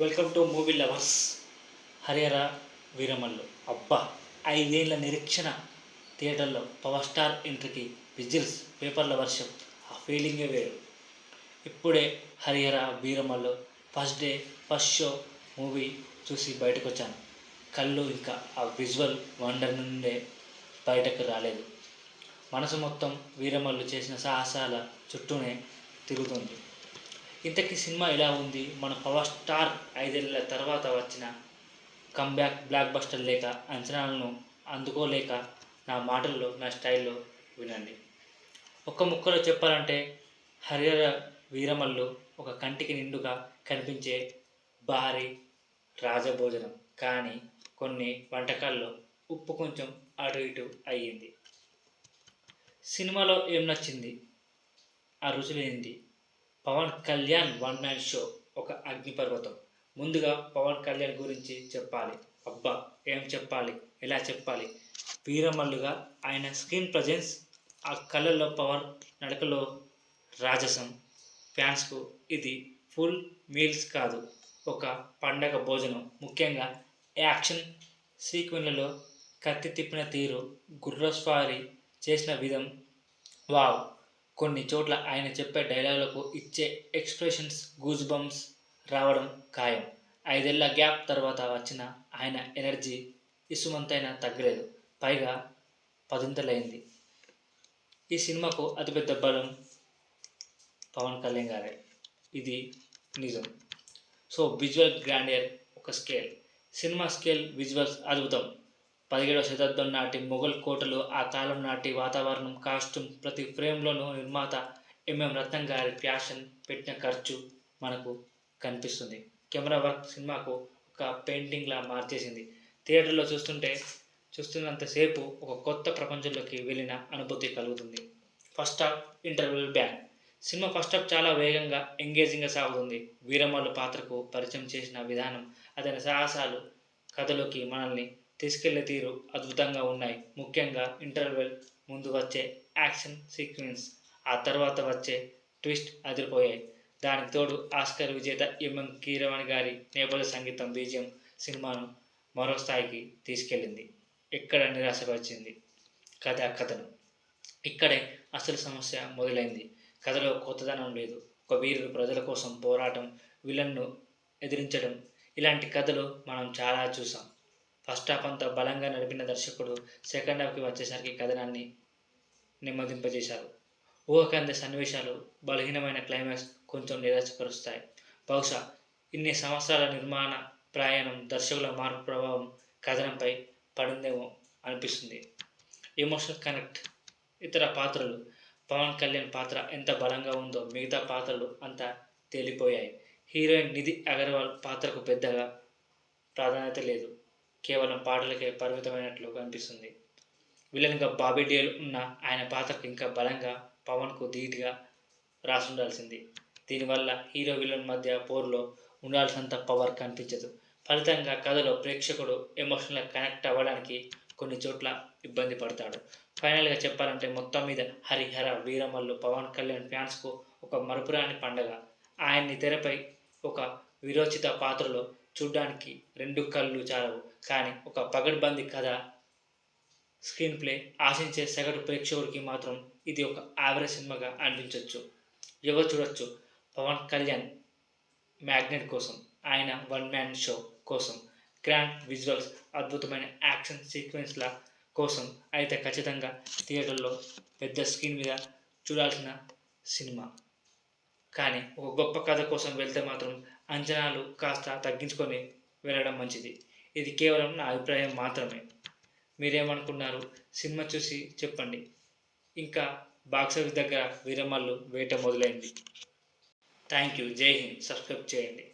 Welcome to movie lovers. Harihara Veeramallu. అబ్బా ఐదేళ్ళ నిరీక్షణ థియేటర్లో పవర్ స్టార్ ఎంట్రీకి విజిల్స్ పేపర్ల వర్షం. ఆ ఫీలింగే వేరు. ఇప్పుడే Harihara Veeramallu first day first show movie చూసి బయటకు వచ్చాను కళ్ళు ఇంకా ఆ విజువల్ వండర్ నుండే బయటకు రాలేదు. మనసు మొత్తం వీరమల్లు చేసిన సాహసాల చుట్టూనే తిరుగుతుంది. ఇంతకీ సినిమా ఎలా ఉంది? మన పవర్ స్టార్ ఐదేళ్ళ తర్వాత వచ్చిన కంబ్యాక్ బ్లాక్ బస్టర్ లేక అంచనాలను అందుకోలేక నా మాటల్లో నా స్టైల్లో వినండి. ఒక్క ముక్కలో చెప్పాలంటే హరిహర వీరమల్లు ఒక కంటికి నిండుగా కనిపించే భారీ రాజభోజనం. కానీ కొన్ని వంటకాల్లో ఉప్పు కొంచెం అటు ఇటు అయ్యింది. సినిమాలో ఏం నచ్చింది? ఆ రుచులు Pawan Kalyan one man show ఒక అగ్నిపర్వతం ముందుగా పవన్ కళ్యాణ్ గురించి చెప్పాలి. అబ్బా ఏం చెప్పాలి? ఎలా చెప్పాలి? వీరమల్లుగా ఆయన స్క్రీన్ ప్రజెన్స్ ఆ కళ్ళల్లో పవర్ నడకలో రాజసం. ఫ్యాన్స్కు ఇది ఫుల్ మీల్స్ కాదు. ఒక పండగ భోజనం. ముఖ్యంగా యాక్షన్ సీక్వెన్లలో కత్తి తిప్పిన తీరు గుర్రస్వారీ చేసిన విధం. వావ్! కొన్ని చోట్ల ఆయన చెప్పే డైలాగులకు ఇచ్చే ఎక్స్ప్రెషన్స్ గూజ్ బంప్స్ రావడం ఖాయం. ఐదేళ్ళ గ్యాప్ తర్వాత వచ్చిన ఆయన ఎనర్జీ ఇసుమంతైనా తగ్గలేదు. పైగా పదింతలైంది. ఈ సినిమాకు అతిపెద్ద బలం పవన్ కళ్యాణ్ గారే. ఇది నిజం. సో విజువల్ గ్రాండియర్ ఒక స్కేల్. సినిమా స్కేల్ విజువల్స్ అద్భుతం. పదిహేడవ శతాబ్దం నాటి మొఘల్ కోటలు ఆ కాలం నాటి వాతావరణం కాస్ట్యూమ్ ప్రతి ఫ్రేమ్లోనూ నిర్మాత ఎంఎం రత్నం గారి ఫ్యాషన్ పెట్టిన ఖర్చు మనకు కనిపిస్తుంది. కెమెరా వర్క్ సినిమాకు ఒక పెయింటింగ్లా మార్చేసింది. థియేటర్లో చూస్తుంటే చూస్తున్నంతసేపు ఒక కొత్త ప్రపంచంలోకి వెళ్ళిన అనుభూతి కలుగుతుంది. First half interval back cinema first half చాలా వేగంగా ఎంగేజింగ్గా సాగుతుంది. వీరమల్లు పాత్రకు పరిచయం చేసిన విధానం అతని సాహసాలు కథలోకి మనల్ని తీసుకెళ్ళే తీరు అద్భుతంగా ఉన్నాయి. ముఖ్యంగా ఇంటర్వెల్ ముందు వచ్చే యాక్షన్ సీక్వెన్స్ ఆ తర్వాత వచ్చే ట్విస్ట్ అదిరిపోయాయి. దానికి తోడు ఆస్కర్ విజేత ఎంఎం కీరవాణి గారి నేపథ్య సంగీతం బీజియం సినిమాను మరో స్థాయికి తీసుకెళ్ళింది. ఎక్కడ నిరాశపరిచింది కథ కథను. ఇక్కడే అసలు సమస్య మొదలైంది. కథలో కొత్తదనం లేదు. ఒక వీరుడు ప్రజల కోసం పోరాటం విలన్ను ఎదిరించడం ఇలాంటి కథలు మనం చాలా చూసాం. ఫస్ట్ హాఫ్ అంతా బలంగా నడిపిన దర్శకుడు సెకండ్ హాఫ్కి వచ్చేసరికి కథనాన్ని నెమ్మదింపజేశారు. ఊహకంద సన్నివేశాలు బలహీనమైన క్లైమాక్స్ కొంచెం నిరాశపరుస్తాయి. బహుశా ఇన్ని సంవత్సరాల నిర్మాణ ప్రయాణం దర్శకుల మార్పు ప్రభావం కథనంపై పడిందేమో అనిపిస్తుంది. ఎమోషనల్ కనెక్ట్ ఇతర పాత్రలు పవన్ కళ్యాణ్ పాత్ర ఎంత బలంగా ఉందో మిగతా పాత్రలు అంత తేలిపోయాయి. హీరోయిన్ నిధి అగర్వాల్ పాత్రకు పెద్దగా ప్రాధాన్యత లేదు. కేవలం పాటలకే పరిమితమైనట్లు కనిపిస్తుంది. విలన్గా బాబీ డేల్ ఉన్న ఆయన పాత్రకు ఇంకా బలంగా పవన్కు ధీటుగా రాసుండాల్సింది. దీనివల్ల హీరో విలన్ మధ్య పోరులో ఉండాల్సినంత పవర్ కనిపించదు. ఫలితంగా కథలో ప్రేక్షకుడు ఎమోషనల్గా కనెక్ట్ అవ్వడానికి కొన్ని చోట్ల ఇబ్బంది పడతాడు. ఫైనల్గా చెప్పాలంటే మొత్తం మీద హరిహర వీరమల్లు పవన్ కళ్యాణ్ ఫ్యాన్స్కు ఒక మరుపురాని పండగ. ఆయన్ని తెరపై ఒక విరోచిత పాత్రలో చూడ్డానికి రెండు కళ్ళు చాలవు. కానీ ఒక పగడ్బందీ కథ స్క్రీన్ ప్లే ఆశించే సగటు ప్రేక్షకుడికి మాత్రం ఇది ఒక యావరేజ్ సినిమాగా అనిపించవచ్చు ఎవరు చూడొచ్చు? పవన్ కళ్యాణ్ మ్యాగ్నెట్ కోసం ఆయన వన్ మ్యాన్ షో కోసం గ్రాండ్ విజువల్స్ అద్భుతమైన యాక్షన్ సీక్వెన్స్ల కోసం అయితే ఖచ్చితంగా థియేటర్లో పెద్ద స్క్రీన్ మీద చూడాల్సిన సినిమా. కానీ ఒక గొప్ప కథ కోసం వెళ్తే మాత్రం అంచనాలు కాస్త తగ్గించుకొని వెళ్ళడం మంచిది. ఇది కేవలం నా అభిప్రాయం మాత్రమే. మీరేమనుకున్నారు? సినిమా చూసి చెప్పండి. ఇంకా బాక్స్ ఆఫీస్ దగ్గర వీరమల్లు వేట మొదలైంది. Thank you. జై హింద్. సబ్స్క్రైబ్ చేయండి.